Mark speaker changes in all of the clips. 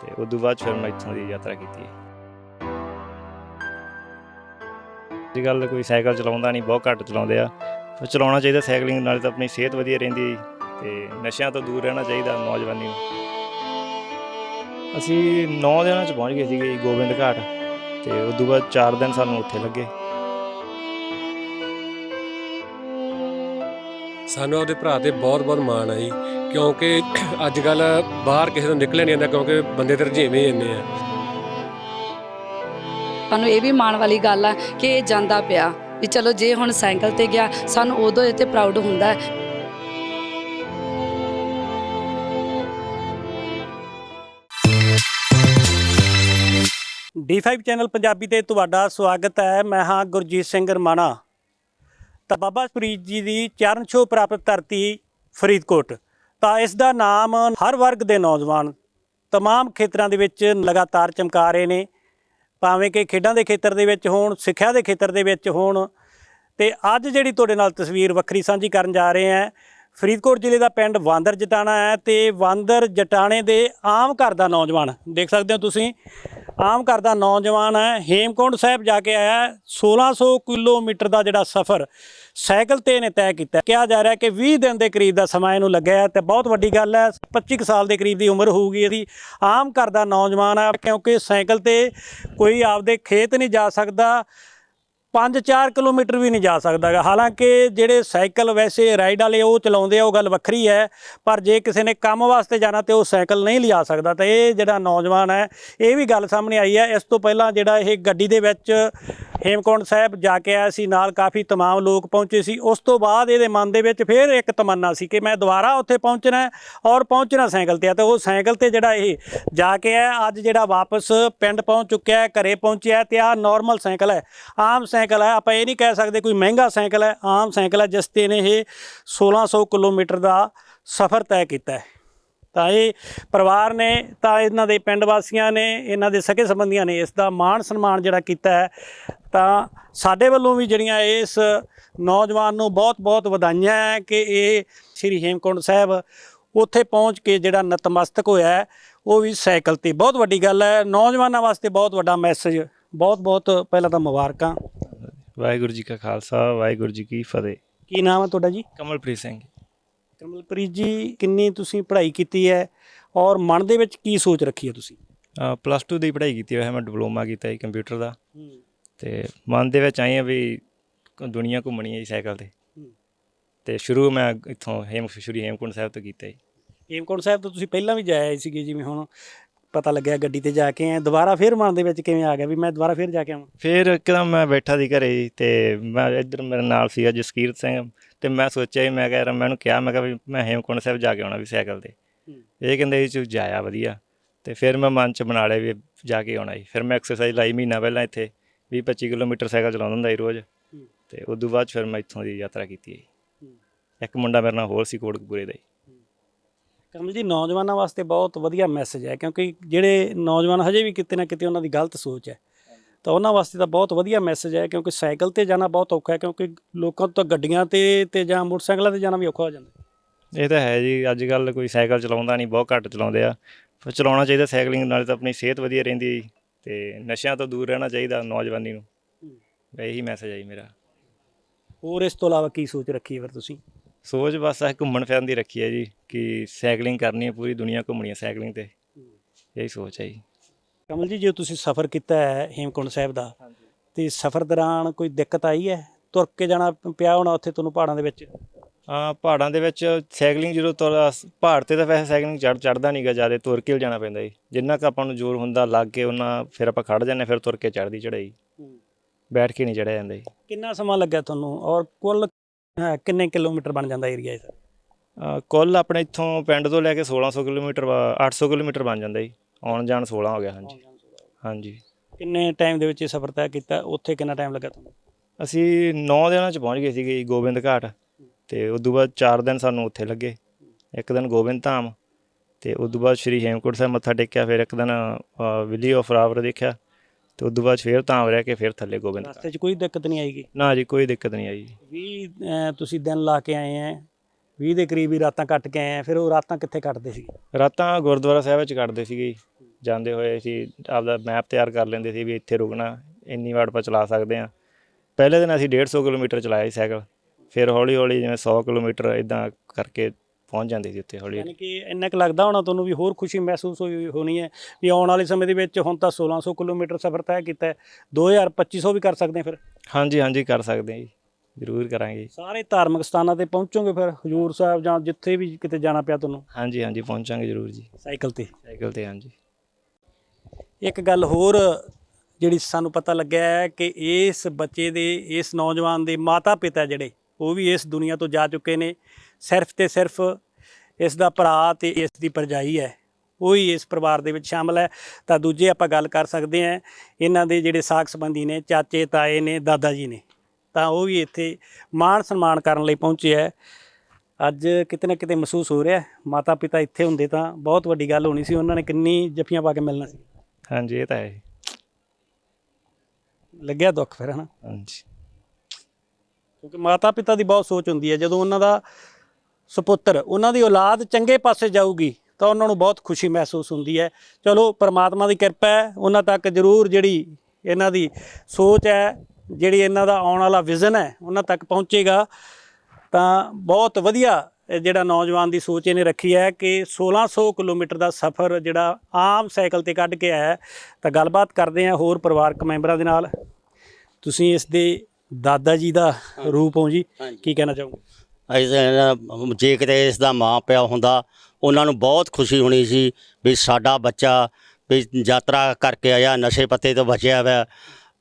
Speaker 1: ਤੇ ਉਸ ਤੋਂ ਬਾਅਦ ਫਿਰ ਮੈਂ ਇੱਥੋਂ ਦੀ ਯਾਤਰਾ ਕੀਤੀ ਹੈ। ਅੱਜ ਕੱਲ੍ਹ ਕੋਈ ਸਾਈਕਲ ਚਲਾਉਂਦਾ ਨਹੀਂ, ਬਹੁਤ ਘੱਟ ਚਲਾਉਂਦੇ ਆ। ਪਰ ਚਲਾਉਣਾ ਚਾਹੀਦਾ ਸਾਈਕਲਿੰਗ ਨਾਲ ਤਾਂ ਆਪਣੀ ਸਿਹਤ ਵਧੀਆ ਰਹਿੰਦੀ ਹੈ ਤੇ ਨਸ਼ਿਆਂ ਤੋਂ ਦੂਰ ਰਹਿਣਾ ਚਾਹੀਦਾ ਨੌਜਵਾਨੀ ਨੂੰ। ਅਸੀਂ 9 ਦਿਨਾਂ ਚ ਪਹੁੰਚ ਗਏ ਸੀਗੇ ਜੀ, ਗੋਬਿੰਦ ਘਾਟ ਤੇ ਉਸ ਤੋਂ ਬਾਅਦ 4 ਦਿਨ ਸਾਨੂੰ ਉੱਥੇ ਲੱਗੇ।
Speaker 2: ਸਾਨੂੰ ਆਪਦੇ ਭਰਾ ਤੇ ਬਹੁਤ ਬਹੁਤ ਮਾਣ ਆ ਜੀ। ਕਿਉਂਕਿ ਅੱਜ ਕੱਲ ਬਾਹਰ ਕਿਸੇ ਤੋਂ ਨਿਕਲਿਆ ਨਹੀਂ ਜਾਂਦਾ ਕਿਉਂਕਿ ਬੰਦੇ ਤੇ ਰਝੇਵੇਂ ਇੰਨੇ ਆ।
Speaker 3: ਸਾਨੂੰ ਇਹ ਵੀ ਮਾਣ ਵਾਲੀ ਗੱਲ ਆ ਕਿ ਇਹ ਜਾਂਦਾ ਪਿਆ ਵੀ ਚਲੋ ਜੇ ਹੁਣ ਸਾਈਕਲ ਤੇ ਗਿਆ ਸਾਨੂੰ ਉਦੋਂ ਇਹ ਤੇ ਪ੍ਰਾਊਡ ਹੁੰਦਾ ਹੈ।
Speaker 4: D5 ਚੈਨਲ ਪੰਜਾਬੀ ਤੇ ਤੁਹਾਡਾ ਸਵਾਗਤ ਹੈ ਮੈਂ ਹਾਂ ਗੁਰਜੀਤ ਸਿੰਘ ਰਮਾਣਾ। ਤਾਂ ਬਾਬਾ ਫਰੀਦ ਜੀ ਦੀ ਚਰਨ ਛੋਹ ਪ੍ਰਾਪਤ ਧਰਤੀ ਫਰੀਦਕੋਟ। ਤਾਂ ਇਸ ਦਾ ਨਾਮ ਹਰ ਵਰਗ ਦੇ ਨੌਜਵਾਨ तमाम ਖੇਤਰਾਂ ਦੇ ਵਿੱਚ ਲਗਾਤਾਰ ਚਮਕਾ ਰਹੇ ਨੇ ਭਾਵੇਂ ਕਿ ਖੇਡਾਂ ਦੇ ਖੇਤਰ ਦੇ ਵਿੱਚ ਹੋਣ ਸਿੱਖਿਆ ਦੇ ਖੇਤਰ ਦੇ ਵਿੱਚ ਹੋਣ ਤੇ ਅੱਜ ਜਿਹੜੀ ਤੁਹਾਡੇ ਨਾਲ ਤਸਵੀਰ ਵੱਖਰੀ ਸਾਂਝੀ ਕਰਨ ਜਾ ਰਹੇ ਹਾਂ ਫਰੀਦਕੋਟ ਜ਼ਿਲ੍ਹੇ ਦਾ ਪਿੰਡ ਵਾਂਦਰ ਜਟਾਣਾ ਹੈ ਤੇ ਵਾਂਦਰ ਜਟਾਣੇ ਦੇ ਆਮ ਘਰ ਦਾ ਨੌਜਵਾਨ, ਦੇਖ ਸਕਦੇ ਹੋ ਤੁਸੀਂ, ਆਮ ਘਰ ਦਾ ਨੌਜਵਾਨ ਹੈ, ਹੇਮਕੁੰਡ ਸਾਹਿਬ ਜਾ ਕੇ ਆਇਆ ਹੈ। 1600 ਕਿਲੋਮੀਟਰ ਦਾ ਜਿਹੜਾ ਸਫ਼ਰ ਸਾਈਕਲ ਤੇ ਇਹਨੇ ਤੈਅ ਕੀਤਾ ਕਿਹਾ ਜਾ ਰਿਹਾ ਕਿ 20 ਦਿਨ ਦੇ ਕਰੀਬ ਦਾ ਸਮਾਂ ਇਹਨੂੰ ਲੱਗਿਆ ਹੈ ਤੇ ਬਹੁਤ ਵੱਡੀ ਗੱਲ ਹੈ 25 ਕੁ ਸਾਲ ਦੇ ਕਰੀਬ ਦੀ ਉਮਰ ਹੋਊਗੀ ਇਹਦੀ ਆਮ ਘਰ ਦਾ ਨੌਜਵਾਨ ਹੈ, ਕਿਉਂਕਿ ਸਾਈਕਲ ਤੇ ਕੋਈ ਆਪਦੇ ਖੇਤ ਨਹੀਂ ਜਾ ਸਕਦਾ 5-4 ਕਿਲੋਮੀਟਰ ਵੀ ਨਹੀਂ ਜਾ ਸਕਦਾ ਗਾ ਹਾਲਾਂਕਿ ਜਿਹੜੇ ਸਾਈਕਲ ਵੈਸੇ ਰਾਈਡ ਵਾਲੇ ਉਹ ਚਲਾਉਂਦੇ ਆ, ਉਹ ਗੱਲ ਵੱਖਰੀ ਹੈ, ਪਰ ਜੇ ਕਿਸੇ ਨੇ ਕੰਮ ਵਾਸਤੇ ਜਾਣਾ ਤੇ ਉਹ ਸਾਈਕਲ ਨਹੀਂ ਲਿਜਾ ਸਕਦਾ, ਤਾਂ ਇਹ ਜਿਹੜਾ ਨੌਜਵਾਨ ਹੈ, ਇਹ ਵੀ ਗੱਲ ਸਾਹਮਣੇ ਆਈ ਹੈ। ਇਸ ਤੋਂ ਪਹਿਲਾਂ ਜਿਹੜਾ ਇਹ ਗੱਡੀ ਦੇ ਵਿੱਚ ਹੇਮਕੁੰਡ ਸਾਹਿਬ ਜਾ ਕੇ ਆਇਆ ਸੀ ਨਾਲ ਕਾਫੀ तमाम ਲੋਕ ਪਹੁੰਚੇ ਸੀ ਉਸ ਤੋਂ ਬਾਅਦ ਇਹਦੇ ਮਨ ਦੇ ਵਿੱਚ ਫਿਰ ਇੱਕ ਤਮੰਨਾ ਸੀ ਕਿ ਮੈਂ ਦੁਬਾਰਾ ਉੱਥੇ ਪਹੁੰਚਣਾ ਹੈ ਔਰ ਪਹੁੰਚਣਾ ਸਾਈਕਲ ਤੇ ਆ ਤੇ ਉਹ ਸਾਈਕਲ ਤੇ ਜਿਹੜਾ ਇਹ ਜਾ ਕੇ ਆਇਆ ਅੱਜ ਜਿਹੜਾ ਵਾਪਸ ਪਿੰਡ ਪਹੁੰਚ ਚੁੱਕਿਆ ਹੈ ਘਰੇ ਪਹੁੰਚਿਆ ਤੇ ਆ ਨਾਰਮਲ ਸਾਈਕਲ ਹੈ ਆਮ ਸਾਈਕਲ ਹੈ ਆਪਾਂ ਇਹ ਨਹੀਂ ਕਹਿ ਸਕਦੇ ਕੋਈ ਮਹਿੰਗਾ ਸਾਈਕਲ ਹੈ ਆਮ ਸਾਈਕਲ ਹੈ ਜਿਸ ਤੇ ਨੇ ਇਹ 1600 ਕਿਲੋਮੀਟਰ ਦਾ ਸਫ਼ਰ ਤੈਅ ਕੀਤਾ ਹੈ ਤਾਂ ਇਹ ਪਰਿਵਾਰ ਨੇ ਤਾਂ ਇਹਨਾਂ ਦੇ ਪਿੰਡ ਵਾਸੀਆਂ ਨੇ ਇਹਨਾਂ ਦੇ ਸਕੇ ਸੰਬੰਧੀਆਂ ਨੇ ਇਸ ਦਾ ਮਾਣ ਸਨਮਾਨ ਜਿਹੜਾ ਕੀਤਾ ਹੈ ਤਾਂ ਸਾਡੇ ਵੱਲੋਂ ਵੀ ਜਿਹੜੀਆਂ ਇਸ ਨੌਜਵਾਨ ਨੂੰ ਬਹੁਤ-ਬਹੁਤ ਵਧਾਈਆਂ ਹੈ ਕਿ ਇਹ ਸ੍ਰੀ ਹੇਮਕੁੰਡ ਸਾਹਿਬ ਉੱਥੇ ਪਹੁੰਚ ਕੇ ਜਿਹੜਾ ਨਤਮਸਤਕ ਹੋਇਆ ਉਹ ਵੀ ਸਾਈਕਲ ਤੇ। ਬਹੁਤ ਵੱਡੀ ਗੱਲ ਹੈ ਨੌਜਵਾਨਾਂ ਵਾਸਤੇ ਬਹੁਤ ਵੱਡਾ ਮੈਸੇਜ ਬਹੁਤ-ਬਹੁਤ ਪਹਿਲਾਂ ਤਾਂ ਮੁਬਾਰਕਾਂ।
Speaker 1: ਵਾਹਿਗੁਰੂ ਜੀ ਕਾ ਖਾਲਸਾ ਵਾਹਿਗੁਰੂ ਜੀ ਕੀ ਫਤਿਹ।
Speaker 4: ਕੀ ਨਾਮ ਹੈ ਤੁਹਾਡਾ ਜੀ?
Speaker 1: ਕਮਲਪ੍ਰੀਤ ਸਿੰਘ।
Speaker 4: ਕਮਲਪ੍ਰੀਤ ਜੀ ਕਿੰਨੀ ਤੁਸੀਂ ਪੜ੍ਹਾਈ ਕੀਤੀ ਹੈ ਔਰ ਮਨ ਦੇ ਵਿੱਚ ਕੀ ਸੋਚ ਰੱਖੀ ਹੈ ਤੁਸੀਂ?
Speaker 1: ਪਲੱਸ 2 ਦੀ ਪੜ੍ਹਾਈ ਕੀਤੀ ਹੋਇਆ ਮੈਂ ਡਿਪਲੋਮਾ ਕੀਤਾ ਹੈ ਕੰਪਿਊਟਰ ਦਾ। ਤੇ ਮਨ ਦੇ ਵਿੱਚ ਆਏ ਆ ਵੀ ਦੁਨੀਆ ਘੁੰਮਣੀ ਹੈ ਜੀ ਸਾਈਕਲ ਤੇ।
Speaker 4: ਹੂੰ।
Speaker 1: ਤੇ ਸ਼ੁਰੂ ਮੈਂ ਇੱਥੋਂ ਹੇਮ ਸ਼੍ਰੀ ਹੇਮਕੁੰਡ ਸਾਹਿਬ ਤੋਂ ਕੀਤਾ ਜੀ।
Speaker 4: ਹੇਮਕੁੰਟ ਸਾਹਿਬ ਤੋਂ ਤੁਸੀਂ ਪਹਿਲਾਂ ਵੀ ਜਾਏ ਸੀਗੇ ਜਿਵੇਂ ਹੁਣ ਪਤਾ ਲੱਗਿਆ ਗੱਡੀ ਤੇ ਜਾ ਕੇ ਆਏ ਦੁਬਾਰਾ ਫੇਰ ਮਨ ਦੇ ਵਿੱਚ ਕਿਵੇਂ ਆ ਗਿਆ ਵੀ ਮੈਂ ਦੁਬਾਰਾ ਫੇਰ ਜਾ ਕੇ ਆਵਾਂ?
Speaker 1: ਫਿਰ ਇੱਕਦਮ ਮੈਂ ਬੈਠਾ ਸੀ ਘਰੇ ਤੇ ਮੈਂ ਇੱਧਰ ਮੇਰੇ ਨਾਲ ਸੀਗਾ ਜਸਕੀਰਤ ਸਿੰਘ। ਤੇ ਮੈਂ ਸੋਚਿਆ ਮੈਂ ਕਿਹਾ ਯਾਰ ਮੈਨੂੰ ਕਿਹਾ ਮੈਂ ਕਿਹਾ ਵੀ ਮੈਂ ਹੇਮਕੁੰਡ ਸਾਹਿਬ ਜਾ ਕੇ ਆਉਣਾ ਵੀ ਸਾਈਕਲ ਤੇ। ਇਹ ਕਹਿੰਦੇ ਜੀ ਜਾਇਆ ਵਧੀਆ। ਤੇ ਫਿਰ ਮੈਂ ਮਨ ਚ ਬਣਾ ਲਿਆ ਵੀ ਜਾ ਕੇ ਆਉਣਾ ਜੀ। ਫਿਰ ਮੈਂ ਐਕਸਰਸਾਈਜ਼ ਲਾਈ ਮਹੀਨਾ ਪਹਿਲਾਂ ਇੱਥੇ 20 25 ਕਿਲੋਮੀਟਰ ਸਾਈਕਲ ਚਲਾਉਂਦਾ ਹੁੰਦਾ ਸੀ ਰੋਜ਼। ਤੇ ਉਸ ਤੋਂ ਬਾਅਦ ਫਿਰ ਮੈਂ ਇੱਥੋਂ ਦੀ ਯਾਤਰਾ ਕੀਤੀ ਹੈ। ਇੱਕ ਮੁੰਡਾ ਮੇਰੇ ਨਾਲ ਹੋਰ ਸੀ ਕੋਟਕਪੂਰੇ ਦਾ
Speaker 4: ਕਮਲ ਜੀ ਨੌਜਵਾਨਾਂ ਵਾਸਤੇ ਬਹੁਤ ਵਧੀਆ ਮੈਸੇਜ ਹੈ ਕਿਉਂਕਿ ਜਿਹੜੇ ਨੌਜਵਾਨ ਹਜੇ ਵੀ ਕਿਤੇ ਨਾ ਕਿਤੇ ਉਹਨਾਂ ਦੀ ਗਲਤ ਸੋਚ ਹੈ। ਤਾਂ ਉਹਨਾਂ ਵਾਸਤੇ ਤਾਂ ਬਹੁਤ ਵਧੀਆ ਮੈਸੇਜ ਹੈ ਕਿਉਂਕਿ ਸਾਈਕਲ ਤੇ ਜਾਣਾ ਬਹੁਤ ਔਖਾ ਹੈ ਕਿਉਂਕਿ ਲੋਕਾਂ ਤੋਂ ਗੱਡੀਆਂ ਤੇ ਤੇ ਜਾਂ ਮੋਟਰਸਾਈਕਲਾਂ ਤੇ ਜਾਣਾ ਵੀ ਔਖਾ ਹੋ ਜਾਂਦਾ
Speaker 1: ਇਹ ਤਾਂ ਹੈ ਜੀ ਅੱਜ ਕੱਲ ਕੋਈ ਸਾਈਕਲ ਚਲਾਉਂਦਾ ਨਹੀਂ ਬਹੁਤ ਘੱਟ ਚਲਾਉਂਦੇ ਆ। ਪਰ ਚਲਾਉਣਾ ਚਾਹੀਦਾ ਸਾਈਕਲਿੰਗ ਨਾਲ ਤਾਂ ਆਪਣੀ ਸਿਹਤ ਵਧੀਆ ਰਹਿੰਦੀ ਤੇ ਨਸ਼ਿਆਂ ਤੋਂ ਦੂਰ ਰਹਿਣਾ ਚਾਹੀਦਾ ਨੌਜਵਾਨੀ ਨੂੰ। ਇਹੀ ਮੈਸੇਜ ਹੈ ਮੇਰਾ।
Speaker 4: ਹੋਰ ਇਸ ਤੋਂ ਇਲਾਵਾ ਕੀ ਸੋਚ ਰੱਖੀ ਹੈ ਫਿਰ ਤੁਸੀਂ?
Speaker 1: ਸੋਚ ਬਸ ਆ ਘੁੰਮਣ ਫਿਰਨ ਦੀ ਰੱਖੀ ਹੈ ਜੀ ਕਿ ਸਾਈਕਲਿੰਗ ਕਰਨੀ ਹੈ ਪੂਰੀ ਦੁਨੀਆ ਘੁੰਮਣੀ ਹੈ ਸਾਈਕਲਿੰਗ ਤੇ। ਇਹੀ ਸੋਚ ਹੈ ਜੀ।
Speaker 4: ਕਮਲ ਜੀ ਜੇ ਤੁਸੀਂ ਸਫ਼ਰ ਕੀਤਾ ਹੈ ਹੇਮਕੁੰਡ ਸਾਹਿਬ ਦਾ ਤੇ ਸਫ਼ਰ ਦੌਰਾਨ ਕੋਈ ਦਿੱਕਤ ਆਈ ਹੈ? ਤੁਰ ਕੇ ਜਾਣਾ ਪਿਆ ਹੋਣਾ ਉੱਥੇ ਤੁਹਾਨੂੰ ਪਹਾੜਾਂ ਦੇ ਵਿੱਚ?
Speaker 1: ਹਾਂ ਪਹਾੜਾਂ ਦੇ ਵਿੱਚ ਸਾਈਕਲਿੰਗ ਜਦੋਂ ਤੁਰ ਪਹਾੜ ਤੇ ਤਾਂ ਵੈਸੇ ਸਾਈਕਲਿੰਗ ਚੜ ਚੜਦਾ ਨਹੀਂਗਾ ਜ਼ਿਆਦਾ ਤੁਰ ਕੇ ਜਾਣਾ ਪੈਂਦਾ ਜੀ। ਜਿੰਨਾ ਕੁ ਆਪਾਂ ਨੂੰ ਜ਼ੋਰ ਹੁੰਦਾ ਲੱਗ ਕੇ ਉਹਨਾਂ ਫਿਰ ਆਪਾਂ ਖੜ ਜਾਂਦੇ ਫਿਰ ਤੁਰ ਕੇ ਚੜਦੀ ਚੜਾਈ ਬੈਠ ਕੇ ਨਹੀਂ ਚੜਿਆ ਜਾਂਦਾ ਜੀ।
Speaker 4: ਕਿੰਨਾ ਸਮਾਂ ਲੱਗਿਆ ਤੁਹਾਨੂੰ? ਔਰ ਕੁੱਲ ਕਿੰਨੇ ਕਿਲੋਮੀਟਰ ਬਣ ਜਾਂਦਾ ਏਰੀਆ ਇਹਦਾ
Speaker 1: ਅ, ਕੁੱਲ ਆਪਣੇ ਇੱਥੋਂ ਪਿੰਡ ਤੋਂ ਲੈ ਕੇ 1600 ਕਿਲੋਮੀਟਰ ਵਾ- 800 ਕਿਲੋਮੀਟਰ ਬਣ ਜਾਂਦਾ ਜੀ। ਆਉਣ ਜਾਣ 16 ਹੋ ਗਿਆ ਹਾਂਜੀ। ਹਾਂਜੀ।
Speaker 4: ਕਿੰਨੇ ਟਾਈਮ ਦੇ ਵਿੱਚ ਇਹ ਸਫ਼ਰ ਤੈਅ ਕੀਤਾ? ਉੱਥੇ ਕਿੰਨਾ ਟਾਈਮ ਲੱਗਾ ਤੁਹਾਨੂੰ?
Speaker 1: ਅਸੀਂ 9 ਦਿਨਾਂ ਚ ਪਹੁੰਚ ਗਏ ਸੀਗੇ ਜੀ ਗੋਬਿੰਦ ਘਾਟ। ਤੇ ਉਸ ਤੋਂ ਬਾਅਦ 4 ਦਿਨ ਸਾਨੂੰ ਉੱਥੇ ਲੱਗੇ। ਇੱਕ ਦਿਨ ਗੋਬਿੰਦ ਧਾਮ ਤੇ ਉਸ ਤੋਂ ਬਾਅਦ ਸ਼੍ਰੀ ਹੇਮਕੁੰਟ ਸਾਹਿਬ ਮੱਥਾ ਟੇਕਿਆ ਫਿਰ ਇੱਕ ਦਿਨ ਵਿਲੀ ਆਫ ਰਾਵਰ ਦੇਖਿਆ। ਤੇ ਉਸ ਤੋਂ ਬਾਅਦ ਫਿਰ ਧਾਮ ਰਹਿ ਕੇ ਫਿਰ ਥੱਲੇ ਗੋਬਿੰਦ।
Speaker 4: ਰਸਤੇ 'ਚ ਕੋਈ ਦਿੱਕਤ ਨਹੀਂ ਆਏਗੀ
Speaker 1: ਨਾ ਜੀ ਕੋਈ ਦਿੱਕਤ ਨਹੀਂ ਆਈ
Speaker 4: 20 ਤੁਸੀਂ ਦਿਨ ਲਾ ਕੇ ਆਏ ਆ। 20 ਦੇ ਕਰੀਬ ਹੀ ਰਾਤਾਂ ਕੱਟ ਕੇ ਆਏ ਆ ਫਿਰ ਉਹ ਰਾਤਾਂ ਕਿੱਥੇ ਕੱਟਦੇ ਸੀ?
Speaker 1: ਰਾਤਾਂ ਗੁਰਦੁਆਰਾ ਸਾਹਿਬ ਵਿੱਚ ਕੱਟਦੇ ਸੀਗੇ ਜੀ। ਜਾਂਦੇ ਹੋਏ ਅਸੀਂ ਆਪਦਾ ਮੈਪ ਤਿਆਰ ਕਰ ਲੈਂਦੇ ਸੀ ਵੀ ਇੱਥੇ ਰੁਕਣਾ ਇੰਨੀ ਵਾਰ ਆਪਾਂ ਚਲਾ ਸਕਦੇ ਆ ਪਹਿਲੇ ਦਿਨ ਅਸੀਂ 150 ਕਿਲੋਮੀਟਰ ਚਲਾਇਆ ਸੀ ਸਾਈਕਲ ਫਿਰ ਹੌਲੀ ਹੌਲੀ ਜਿਵੇਂ 100 ਕਿਲੋਮੀਟਰ ਇਦਾਂ ਕਰਕੇ ਪਹੁੰਚ ਜਾਂਦੇ ਸੀ ਉੱਥੇ ਹੌਲੀ
Speaker 4: ਯਾਨੀ ਕਿ ਇੰਨਾ ਕੁ ਲੱਗਦਾ ਹੋਣਾ ਤੁਹਾਨੂੰ ਵੀ ਹੋਰ ਖੁਸ਼ੀ ਮਹਿਸੂਸ ਹੋਈ ਹੋਣੀ ਹੈ ਵੀ ਆਉਣ ਵਾਲੇ ਸਮੇਂ ਦੇ ਵਿੱਚ ਹੁਣ ਤਾਂ 1600 ਕਿਲੋਮੀਟਰ ਸਫ਼ਰ ਤੈਅ ਕੀਤਾ ਹੈ 2250 ਵੀ ਕਰ ਸਕਦੇ ਆ ਫਿਰ।
Speaker 1: ਹਾਂਜੀ ਹਾਂਜੀ ਕਰ ਸਕਦੇ ਹਾਂ ਜੀ। ਜ਼ਰੂਰ ਕਰਾਂਗੇ।
Speaker 4: ਸਾਰੇ ਧਾਰਮਿਕ ਸਥਾਨਾਂ ਤੇ ਪਹੁੰਚੋਗੇ ਫਿਰ ਹਜੂਰ ਸਾਹਿਬ ਜਾਂ ਜਿੱਥੇ ਵੀ ਕਿਤੇ ਜਾਣਾ ਪਿਆ ਤੁਹਾਨੂੰ?
Speaker 1: ਹਾਂਜੀ ਹਾਂਜੀ ਪਹੁੰਚਾਂਗੇ ਜ਼ਰੂਰ ਜੀ।
Speaker 4: ਸਾਈਕਲ ਤੇ।
Speaker 1: ਸਾਈਕਲ ਤੇ ਹਾਂਜੀ।
Speaker 4: ਇੱਕ ਗੱਲ ਹੋਰ ਜਿਹੜੀ ਸਾਨੂੰ ਪਤਾ ਲੱਗਿਆ ਹੈ ਕਿ ਇਸ ਬੱਚੇ ਦੇ ਇਸ ਨੌਜਵਾਨ ਦੇ ਮਾਤਾ ਪਿਤਾ ਜਿਹੜੇ ਉਹ ਵੀ ਇਸ ਦੁਨੀਆ ਤੋਂ ਜਾ ਚੁੱਕੇ ਨੇ। ਸਿਰਫ ਤੇ ਸਿਰਫ ਇਸ ਦਾ ਭਰਾ ਤੇ ਇਸ ਦੀ ਪਰਜਾਈ ਹੈ ਉਹ ਹੀ ਇਸ ਪਰਿਵਾਰ ਦੇ ਵਿੱਚ ਸ਼ਾਮਲ ਹੈ। ਤਾਂ ਦੂਜੇ ਆਪਾਂ ਗੱਲ ਕਰ ਸਕਦੇ ਹਾਂ ਇਹਨਾਂ ਦੇ ਜਿਹੜੇ ਸਾਕ ਸੰਬੰਧੀ ਨੇ ਚਾਚੇ ਤਾਏ ਨੇ ਦਾਦਾ ਜੀ ਨੇ। ਤਾਂ ਉਹ ਵੀ ਇੱਥੇ ਮਾਣ ਸਨਮਾਨ ਕਰਨ ਲਈ ਪਹੁੰਚੇ ਹੈ। ਅੱਜ ਕਿਤੇ ਨਾ ਕਿਤੇ ਮਹਿਸੂਸ ਹੋ ਰਿਹਾ ਮਾਤਾ ਪਿਤਾ ਇੱਥੇ ਹੁੰਦੇ ਤਾਂ ਬਹੁਤ ਵੱਡੀ ਗੱਲ ਹੋਣੀ ਸੀ। ਉਹਨਾਂ ਨੇ ਕਿੰਨੀ ਜੱਫੀਆਂ ਪਾ ਕੇ ਮਿਲਣਾ ਸੀ।
Speaker 1: ਹਾਂਜੀ ਇਹ ਤਾਂ ਹੈ।
Speaker 4: ਲੱਗਿਆ ਦੁੱਖ ਫਿਰ ਹਨਾ?
Speaker 1: ਹਾਂਜੀ।
Speaker 4: ਕਿਉਂਕਿ ਮਾਤਾ ਪਿਤਾ ਦੀ ਬਹੁਤ ਸੋਚ ਹੁੰਦੀ ਹੈ। ਜਦੋਂ ਉਹਨਾਂ ਦਾ ਸੁਪੁੱਤਰ ਉਹਨਾਂ ਦੀ ਔਲਾਦ ਚੰਗੇ ਪਾਸੇ ਜਾਊਗੀ ਤਾਂ ਉਹਨਾਂ ਨੂੰ ਬਹੁਤ ਖੁਸ਼ੀ ਮਹਿਸੂਸ ਹੁੰਦੀ ਹੈ। ਚਲੋ ਪ੍ਰਮਾਤਮਾ ਦੀ ਕਿਰਪਾ ਹੈ। ਉਹਨਾਂ ਤੱਕ ਜ਼ਰੂਰ ਜਿਹੜੀ ਇਹਨਾਂ ਦੀ ਸੋਚ ਹੈ ਜਿਹੜੀ ਇਹਨਾਂ ਦਾ ਆਉਣ ਵਾਲਾ ਵਿਜ਼ਨ ਹੈ ਉਹਨਾਂ ਤੱਕ ਪਹੁੰਚੇਗਾ। ਤਾਂ ਬਹੁਤ ਵਧੀਆ ਜਿਹੜਾ ਨੌਜਵਾਨ ਦੀ ਸੋਚ ਇਹਨੇ ਰੱਖੀ ਹੈ ਕਿ 1600 ਕਿਲੋਮੀਟਰ ਦਾ ਸਫ਼ਰ ਜਿਹੜਾ ਆਮ ਸਾਈਕਲ ਤੇ ਕੱਢ ਕੇ ਆਇਆ। ਤਾਂ ਗੱਲਬਾਤ ਕਰਦੇ ਹਾਂ ਹੋਰ ਪਰਿਵਾਰਕ ਮੈਂਬਰਾਂ ਦੇ ਨਾਲ। ਤੁਸੀਂ ਇਸ ਦੇ ਦਾਦਾ ਜੀ ਦਾ ਰੂਪ ਹੋ ਜੀ। ਕੀ ਕਹਿਣਾ ਚਾਹੋਗੇ?
Speaker 5: ਅਸੀਂ ਜੇ ਕਿਤੇ ਇਸ ਦਾ ਮਾਂ ਪਿਆ ਹੁੰਦਾ ਉਹਨਾਂ ਨੂੰ ਬਹੁਤ ਖੁਸ਼ੀ ਹੋਣੀ ਸੀ ਵੀ ਸਾਡਾ ਬੱਚਾ ਵੀ ਯਾਤਰਾ ਕਰਕੇ ਆਇਆ ਨਸ਼ੇ ਪੱਤੇ ਤੋਂ ਬਚਿਆ ਹੋਇਆ।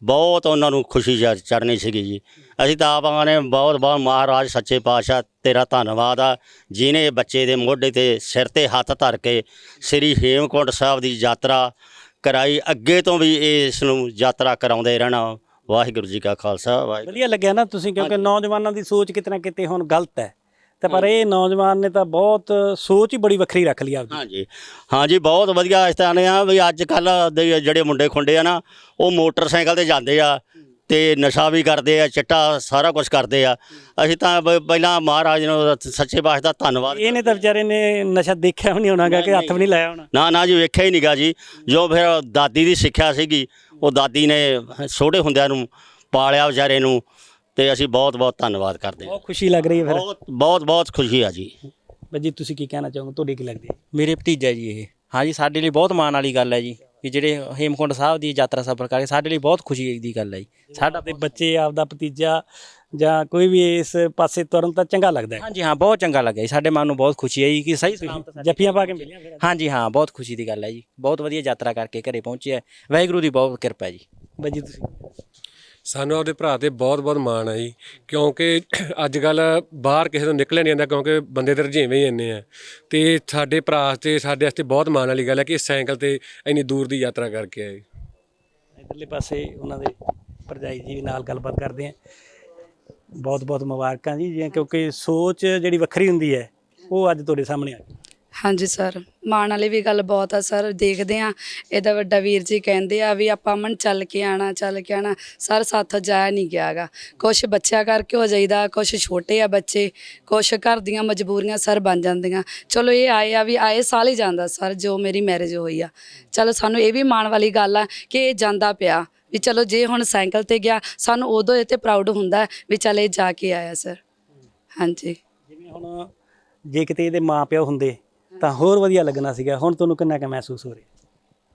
Speaker 5: ਬਹੁਤ ਉਹਨਾਂ ਨੂੰ ਖੁਸ਼ੀ ਚੜਨੀ ਸੀਗੀ ਜੀ। ਅਸੀਂ ਤਾਂ ਆਪ ਨੇ ਬਹੁਤ ਬਹੁਤ ਮਹਾਰਾਜ ਸੱਚੇ ਪਾਤਸ਼ਾਹ ਤੇਰਾ ਧੰਨਵਾਦ ਆ। ਜਿਨੇ ਬੱਚੇ ਦੇ ਮੋਢੇ ਤੇ ਸਿਰ ਤੇ ਹੱਥ ਧਰ ਕੇ ਸ੍ਰੀ ਹੇਮਕੁੰਟ ਸਾਹਿਬ ਦੀ ਯਾਤਰਾ ਕਰਾਈ ਅੱਗੇ ਤੋਂ ਵੀ ਇਸ ਨੂੰ ਯਾਤਰਾ ਕਰਾਉਂਦੇ ਰਹਿਣਾ। ਵਾਹਿਗੁਰੂ ਜੀ ਕਾ ਖਾਲਸਾ ਵਾਹਿਗੁਰੂ
Speaker 4: ਵਧੀਆ ਲੱਗਿਆ ਨਾ ਤੁਸੀਂ ਕਿਉਂਕਿ ਨੌਜਵਾਨਾਂ ਦੀ ਸੋਚ ਕਿਤੇ ਨਾ ਕਿਤੇ ਹੁਣ ਗਲਤ ਹੈ। ਤੇ ਪਰ ਇਹ ਨੌਜਵਾਨ ਨੇ ਤਾਂ ਬਹੁਤ ਸੋਚ ਹੀ ਬੜੀ ਵੱਖਰੀ ਰੱਖ ਲਈ ਆਪਦੀ।
Speaker 5: ਹਾਂਜੀ। ਹਾਂਜੀ ਬਹੁਤ ਵਧੀਆ ਇਸ ਤਰ੍ਹਾਂ ਆ ਵੀ ਅੱਜ ਕੱਲ ਦੇ ਜਿਹੜੇ ਮੁੰਡੇ ਖੁੰਡੇ ਆ ਨਾ ਉਹ ਮੋਟਰਸਾਈਕਲ ਤੇ ਜਾਂਦੇ ਆ ਤੇ ਨਸ਼ਾ ਵੀ ਕਰਦੇ ਆ ਚਿੱਟਾ ਸਾਰਾ ਕੁਝ ਕਰਦੇ ਆ। ਅਸੀਂ ਤਾਂ ਬ- ਪਹਿਲਾਂ ਮਹਾਰਾਜ ਨੂੰ ਸੱਚੇ ਪਾਤਸ਼ਾਹ ਦਾ ਧੰਨਵਾਦ
Speaker 4: ਇਹਨੇ ਤਾਂ ਵਿਚਾਰੇ ਨੇ ਨਸ਼ਾ ਦੇਖਿਆ ਵੀ ਨਹੀਂ ਹੋਣਾਗਾ ਕਿ ਹੱਥ ਵੀ ਨਹੀਂ ਲਾਇਆ ਹੋਣਾ।
Speaker 5: ਨਾ ਨਾ ਜੀ ਵੇਖਿਆ ਹੀ ਨਹੀਂਗਾ ਜੀ। ਜੋ ਫਿਰ ਦਾਦੀ ਦੀ ਸਿੱਖਿਆ ਸੀਗੀ ਉਹ ਦਾਦੀ ਨੇ ਛੋਟੇ ਹੁੰਦਿਆਂ ਨੂੰ ਪਾਲਿਆ ਵਿਚਾਰੇ ਨੂੰ। ਤੇ ਅਸੀਂ ਬਹੁਤ ਬਹੁਤ ਧੰਨਵਾਦ ਕਰਦੇ ਹਾਂ।
Speaker 4: ਬਹੁਤ ਖੁਸ਼ੀ ਲੱਗ ਰਹੀ ਹੈ ਫਿਰ।
Speaker 5: ਬਹੁਤ ਬਹੁਤ ਬਹੁਤ ਖੁਸ਼ੀ ਆ ਜੀ।
Speaker 4: ਬੱਜੀ ਤੁਸੀਂ ਕੀ ਕਹਿਣਾ ਚਾਹੋਗੇ? ਤੁਹਾਡੀ ਕੀ ਲੱਗਦੀ ਹੈ?
Speaker 6: ਮੇਰੇ ਭਤੀਜਾ ਜੀ ਇਹ। ਹਾਂਜੀ ਸਾਡੇ ਲਈ ਬਹੁਤ ਮਾਣ ਵਾਲੀ ਗੱਲ ਹੈ ਜੀ। ਵੀ ਜਿਹੜੇ ਹੇਮਕੁੰਟ ਸਾਹਿਬ ਦੀ ਯਾਤਰਾ ਸਫਰ ਕਰਕੇ ਸਾਡੇ ਲਈ ਬਹੁਤ ਖੁਸ਼ੀ ਦੀ ਗੱਲ ਹੈ ਜੀ।
Speaker 4: ਸਾਡਾ ਤੇ ਬੱਚੇ ਆਪਦਾ ਭਤੀਜਾ ਜਾਂ ਕੋਈ ਵੀ ਇਸ ਪਾਸੇ ਤੁਰਨ ਤਾਂ ਚੰਗਾ ਲੱਗਦਾ ਹੈ।
Speaker 6: ਹਾਂਜੀ ਹਾਂ ਬਹੁਤ ਚੰਗਾ ਲੱਗਿਆ ਜੀ। ਸਾਡੇ ਮਨ ਨੂੰ ਬਹੁਤ ਖੁਸ਼ੀ ਹੈ ਜੀ ਕਿ ਸਹੀ ਸਲਾਮਤ
Speaker 4: ਜੱਫੀਆਂ ਪਾ ਕੇ ਮਿਲਿਆ ਫਿਰ।
Speaker 6: ਹਾਂਜੀ ਹਾਂ ਬਹੁਤ ਖੁਸ਼ੀ ਦੀ ਗੱਲ ਹੈ ਜੀ। ਬਹੁਤ ਵਧੀਆ ਯਾਤਰਾ ਕਰਕੇ ਘਰੇ ਪਹੁੰਚੇ ਹੈ। ਵਾਹਿਗੁਰੂ ਦੀ ਬਹੁਤ ਕਿਰਪਾ ਜੀ।
Speaker 4: ਬੱਜੀ ਤੁਸੀਂ
Speaker 2: ਸਾਨੂੰ ਆਪਦੇ ਭਰਾ ਤੇ ਬਹੁਤ ਬਹੁਤ ਮਾਣ ਆ ਜੀ। ਕਿਉਂਕਿ ਅੱਜ ਕੱਲ ਬਾਹਰ ਕਿਸੇ ਤੋਂ ਨਿਕਲਿਆ ਨਹੀਂ ਜਾਂਦਾ ਕਿਉਂਕਿ ਬੰਦੇ ਤੇ ਰੁਝੇਵੇਂ ਹੀ ਇੰਨੇ ਆ। ਤੇ ਸਾਡੇ ਭਰਾ ਤੇ ਸਾਡੇ ਵਾਸਤੇ ਬਹੁਤ ਮਾਣ ਵਾਲੀ ਗੱਲ ਹੈ ਕਿ ਇਹ ਸਾਈਕਲ ਤੇ ਇੰਨੀ ਦੂਰ ਦੀ ਯਾਤਰਾ ਕਰਕੇ ਆਏ।
Speaker 4: ਇਧਰਲੇ ਪਾਸੇ ਉਹਨਾਂ ਦੇ ਭਰਜਾਈ ਜੀ ਵੀ ਨਾਲ ਗੱਲਬਾਤ ਕਰਦੇ ਆ। ਬਹੁਤ ਬਹੁਤ ਮੁਬਾਰਕਾਂ ਜੀ, ਜਿਵੇਂ ਕਿਉਂਕਿ ਸੋਚ ਜਿਹੜੀ ਵੱਖਰੀ ਹੁੰਦੀ ਹੈ, ਉਹ ਅੱਜ ਤੁਹਾਡੇ ਸਾਹਮਣੇ ਆ ਗਈ।
Speaker 3: ਹਾਂਜੀ ਸਰ ਮਾਣ ਵਾਲੀ ਵੀ ਗੱਲ ਬਹੁਤ ਆ ਸਰ ਦੇਖਦੇ ਆ, ਇਹਦਾ ਵੱਡਾ ਵੀਰ ਜੀ ਕਹਿੰਦੇ ਆ ਵੀ ਆਪਾਂ ਮਨ ਚੱਲ ਕੇ ਆਣਾ, ਚੱਲ ਕੇ ਆਣਾ। ਸਰ ਸਾਥ ਜਾਇਆ ਨਹੀਂ ਗਿਆਗਾ ਕੁਝ ਬੱਚਿਆਂ ਕਰਕੇ ਹੋ ਜਾਈਦਾ ਕੁਝ ਛੋਟੇ ਆ ਬੱਚੇ ਕੁਝ ਘਰ ਦੀਆਂ ਮਜਬੂਰੀਆਂ ਸਰ ਬਣ ਜਾਂਦੀਆਂ। ਚਲੋ ਇਹ ਆਏ ਆ ਵੀ ਆਏ ਸਾਲ ਹੀ ਜਾਂਦਾ ਸਰ ਜੋ ਮੇਰੀ ਮੈਰਿਜ ਹੋਈ ਆ। ਚਲੋ ਸਾਨੂੰ ਇਹ ਵੀ ਮਾਣ ਵਾਲੀ ਗੱਲ ਆ ਕਿ ਇਹ ਜਾਂਦਾ ਪਿਆ, ਵੀ ਚਲੋ ਜੇ ਹੁਣ ਸਾਈਕਲ ਤੇ ਗਿਆ, ਸਾਨੂੰ ਉਦੋਂ ਇਹ ਤੇ ਪ੍ਰਾਊਡ ਹੁੰਦਾ ਵੀ ਚਲ ਇਹ ਜਾ ਕੇ ਆਇਆ ਸਰ ਹਾਂਜੀ।
Speaker 4: ਜਿਵੇਂ ਹੁਣ ਜੇ ਕਿਤੇ ਇਹਦੇ ਮਾਪਿਓ ਹੁੰਦੇ ਤਾਂ ਹੋਰ ਵਧੀਆ ਲੱਗਣਾ ਸੀਗਾ। ਹੁਣ ਤੁਹਾਨੂੰ ਕਿੰਨਾ ਕੁ ਮਹਿਸੂਸ ਹੋ ਰਿਹਾ?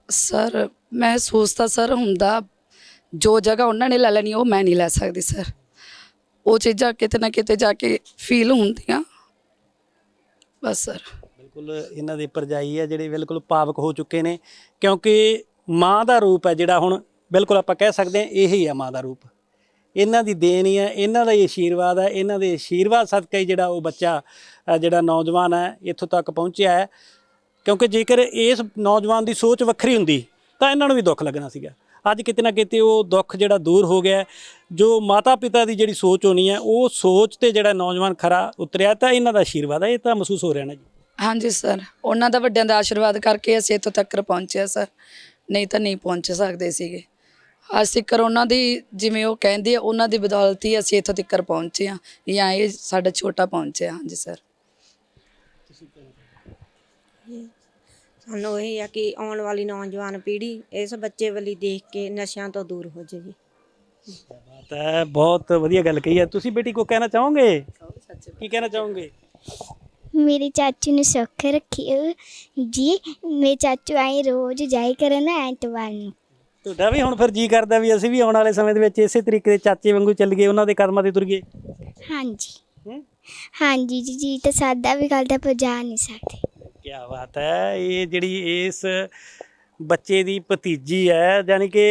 Speaker 3: ਸਰ ਮਹਿਸੂਸ ਤਾਂ ਸਰ ਹੁੰਦਾ ਜੋ ਜਗ੍ਹਾ ਉਹਨਾਂ ਨੇ ਲੈ ਲੈਣੀ ਉਹ ਮੈਂ ਨਹੀਂ ਲੈ ਸਕਦੀ ਸਰ। ਉਹ ਚੀਜ਼ਾਂ ਕਿਤੇ ਨਾ ਕਿਤੇ ਜਾ ਕੇ ਫੀਲ ਹੁੰਦੀਆਂ। ਬਸ ਸਰ।
Speaker 4: ਬਿਲਕੁਲ ਇਹਨਾਂ ਦੇ ਪਰਜਾਈ ਹੈ ਜਿਹੜੇ ਬਿਲਕੁਲ ਪਾਵਕ ਹੋ ਚੁੱਕੇ ਨੇ। ਕਿਉਂਕਿ ਮਾਂ ਦਾ ਰੂਪ ਹੈ ਜਿਹੜਾ ਹੁਣ ਬਿਲਕੁਲ ਆਪਾਂ ਕਹਿ ਸਕਦੇ ਹਾਂ ਇਹੀ ਹੈ ਮਾਂ ਦਾ ਰੂਪ। ਇਹਨਾਂ ਦੀ ਦੇਣ ਹੀ ਹੈ ਇਹਨਾਂ ਦਾ ਹੀ ਆਸ਼ੀਰਵਾਦ ਹੈ ਇਹਨਾਂ ਦੇ ਆਸ਼ੀਰਵਾਦ ਸਦਕਾ ਹੀ ਜਿਹੜਾ ਉਹ ਬੱਚਾ ਜਿਹੜਾ ਨੌਜਵਾਨ ਹੈ ਇੱਥੋਂ ਤੱਕ ਪਹੁੰਚਿਆ ਹੈ। ਕਿਉਂਕਿ ਜੇਕਰ ਇਸ ਨੌਜਵਾਨ ਦੀ ਸੋਚ ਵੱਖਰੀ ਹੁੰਦੀ, ਤਾਂ ਇਹਨਾਂ ਨੂੰ ਵੀ ਦੁੱਖ ਲੱਗਣਾ ਸੀਗਾ। ਅੱਜ ਕਿਤੇ ਨਾ ਕਿਤੇ ਉਹ ਦੁੱਖ ਜਿਹੜਾ ਦੂਰ ਹੋ ਗਿਆ ਜੋ ਮਾਤਾ ਪਿਤਾ ਦੀ ਜਿਹੜੀ ਸੋਚ ਹੋਣੀ ਹੈ, ਉਹ ਸੋਚ ਤੇ ਜਿਹੜਾ ਨੌਜਵਾਨ ਖਰਾ ਉਤਰਿਆ, ਤਾਂ ਇਹਨਾਂ ਦਾ ਆਸ਼ੀਰਵਾਦ ਹੈ ਇਹ ਤਾਂ ਮਹਿਸੂਸ ਹੋ ਰਿਹਾ ਨਾ ਜੀ।
Speaker 3: ਹਾਂਜੀ ਸਰ, ਉਹਨਾਂ ਦਾ ਵੱਡਿਆਂ ਦਾ ਆਸ਼ੀਰਵਾਦ ਕਰਕੇ ਅਸੀਂ ਇੱਥੋਂ ਤੱਕ ਪਹੁੰਚੇ ਸਰ। ਨਹੀਂ ਤਾਂ ਨਹੀਂ ਪਹੁੰਚ ਸਕਦੇ ਸੀਗੇ। ਤੱਕ ਉਹਨਾਂ ਦੀ ਜਿਵੇਂ ਉਹ ਕਹਿੰਦੇ ਆ ਉਹਨਾਂ ਦੀ ਬਦੌਲਤ ਹੀ ਅਸੀਂ ਇੱਥੋਂ ਤੱਕ ਪਹੁੰਚੇ ਹਾਂ ਜਾਂ ਇਹ ਸਾਡਾ ਛੋਟਾ ਪਹੁੰਚਿਆ। ਹਾਂਜੀ ਸਰ
Speaker 7: ਸਾਨੂੰ ਇਹ ਆ ਕਿ ਆਉਣ ਵਾਲੀ ਨੌਜਵਾਨ ਪੀੜ੍ਹੀ ਇਸ ਬੱਚੇ ਵੱਲੀ ਦੇਖ ਕੇ ਨਸ਼ਿਆਂ ਤੋਂ ਦੂਰ ਹੋ ਜਾਵੇ।
Speaker 4: ਬਾਤ ਹੈ ਬਹੁਤ ਵਧੀਆ ਗੱਲ ਕਹੀ ਹੈ ਤੁਸੀਂ ਬੇਟੀ ਕੋ ਕਹਿਣਾ ਚਾਹੋਗੇ? ਕੀ ਕਹਿਣਾ ਚਾਹੋਗੇ?
Speaker 8: ਮੇਰੇ ਚਾਚੂ ਨੇ ਸੁੱਖ ਰੱਖੀ ਜੀ ਮੇਰੇ ਚਾਚੂ ਆਏ ਰੋਜ਼ ਜਾਈ ਕਰਨ ਐਤਵਾਰ ਨੂੰ।
Speaker 4: ਤੁਹਾਡਾ ਵੀ ਹੁਣ ਫਿਰ ਜੀ ਕਰਦਾ ਵੀ ਅਸੀਂ ਵੀ ਆਉਣ ਵਾਲੇ ਸਮੇਂ ਦੇ ਵਿੱਚ ਇਸੇ ਤਰੀਕੇ ਦੇ ਚਾਚੇ ਵਾਂਗੂ ਚੱਲ ਗਏ ਉਹਨਾਂ ਦੇ ਕਦਮਾਂ ਤੇ ਤੁਰ ਗਏ।
Speaker 8: ਹਾਂਜੀ? ਹਾਂਜੀ ਜੀ ਜੀ ਤਾਂ ਸਾਦਾ ਵੀ ਕਰਦਾ ਪਰ ਜਾ ਨਹੀਂ ਸਕਦੇ
Speaker 4: ਕੀ ਬਾਤ ਹੈ ਇਹ ਜਿਹੜੀ ਇਸ ਬੱਚੇ ਦੀ ਭਤੀਜੀ ਹੈ ਯਾਨੀ ਕਿ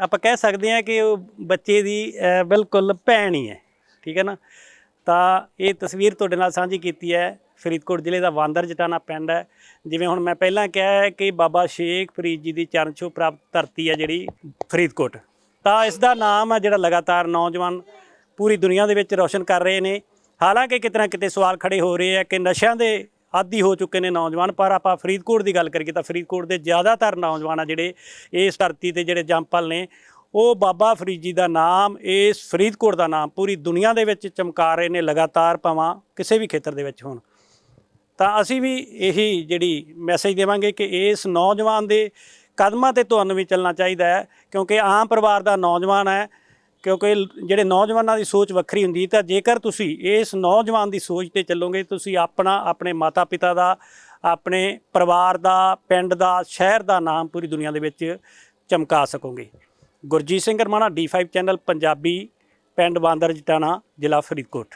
Speaker 4: ਆਪਾਂ ਕਹਿ ਸਕਦੇ ਹਾਂ ਕਿ ਉਹ ਬੱਚੇ ਦੀ ਬਿਲਕੁਲ ਭੈਣ ਹੀ ਹੈ ਠੀਕ ਹੈ ਨਾ? ਤਾਂ ਇਹ ਤਸਵੀਰ ਤੁਹਾਡੇ ਨਾਲ ਸਾਂਝੀ ਕੀਤੀ ਹੈ। ਫਰੀਦਕੋਟ ਜ਼ਿਲ੍ਹੇ ਦਾ ਵਾਂਦਰ ਜਟਾਣਾ ਪਿੰਡ ਹੈ। ਜਿਵੇਂ ਹੁਣ ਮੈਂ ਪਹਿਲਾਂ ਕਿਹਾ ਕਿ ਬਾਬਾ ਸ਼ੇਖ ਫਰੀਦ ਜੀ ਦੀ ਚਰਨ ਛੋਹ ਪ੍ਰਾਪਤ ਧਰਤੀ ਹੈ ਜਿਹੜੀ ਫਰੀਦਕੋਟ। ਤਾਂ ਇਸ ਦਾ ਨਾਮ ਹੈ ਜਿਹੜਾ ਲਗਾਤਾਰ ਨੌਜਵਾਨ ਪੂਰੀ ਦੁਨੀਆ ਦੇ ਵਿੱਚ ਰੌਸ਼ਨ ਕਰ ਰਹੇ ਨੇ। ਹਾਲਾਂਕਿ ਕਿਤੇ ਨਾ ਕਿਤੇ ਸਵਾਲ ਖੜੇ ਹੋ ਰਹੇ ਆ ਕਿ ਨਸ਼ਿਆਂ ਦੇ ਆਦੀ ਹੋ ਚੁੱਕੇ ਨੇ ਨੌਜਵਾਨ, ਪਰ ਆਪਾਂ ਫਰੀਦਕੋਟ ਦੀ ਗੱਲ ਕਰੀਏ ਤਾਂ ਫਰੀਦਕੋਟ ਦੇ ਜ਼ਿਆਦਾਤਰ ਨੌਜਵਾਨ ਆ ਜਿਹੜੇ ਇਸ ਧਰਤੀ ਤੇ ਜਿਹੜੇ ਜੰਪਲ ਨੇ, ਉਹ ਬਾਬਾ ਫਰੀਦ ਜੀ ਦਾ ਨਾਮ, ਇਸ ਫਰੀਦਕੋਟ ਦਾ ਨਾਮ ਪੂਰੀ ਦੁਨੀਆ ਦੇ ਵਿੱਚ ਚਮਕਾ ਰਹੇ ਨੇ, ਲਗਾਤਾਰ ਭਾਵਾਂ ਕਿਸੇ ਵੀ ਖੇਤਰ ਦੇ ਵਿੱਚ ਹੋਣ। ਤਾਂ ਅਸੀਂ ਵੀ ਇਹੀ ਜਿਹੜੀ ਮੈਸੇਜ ਦੇਵਾਂਗੇ ਕਿ ਇਸ ਨੌਜਵਾਨ ਦੇ ਕਦਮਾਂ ਤੇ ਤੁਹਾਨੂੰ ਵੀ ਚੱਲਣਾ ਚਾਹੀਦਾ ਹੈ, ਕਿਉਂਕਿ ਆਮ ਪਰਿਵਾਰ ਦਾ ਨੌਜਵਾਨ ਹੈ, ਕਿਉਂਕਿ ਜਿਹੜੇ ਨੌਜਵਾਨਾਂ ਦੀ ਸੋਚ ਵੱਖਰੀ ਹੁੰਦੀ ਤਾਂ ਜੇਕਰ ਤੁਸੀਂ ਇਸ ਨੌਜਵਾਨ ਦੀ ਸੋਚ ਤੇ ਚੱਲੋਗੇ, ਤੁਸੀਂ ਆਪਣਾ, ਆਪਣੇ ਮਾਤਾ ਪਿਤਾ ਦਾ, ਆਪਣੇ ਪਰਿਵਾਰ ਦਾ, ਪਿੰਡ ਦਾ, ਸ਼ਹਿਰ ਦਾ ਨਾਮ ਪੂਰੀ ਦੁਨੀਆ ਦੇ ਵਿੱਚ ਚਮਕਾ ਸਕੋਗੇ। ਗੁਰਜੀਤ ਸਿੰਘ ਰਮਾਣਾ D5 ਚੈਨਲ ਪੰਜਾਬੀ, ਪਿੰਡ ਬਾਂਦਰ, ਜਟਾਣਾ, ਜ਼ਿਲ੍ਹਾ ਫਰੀਦਕੋਟ।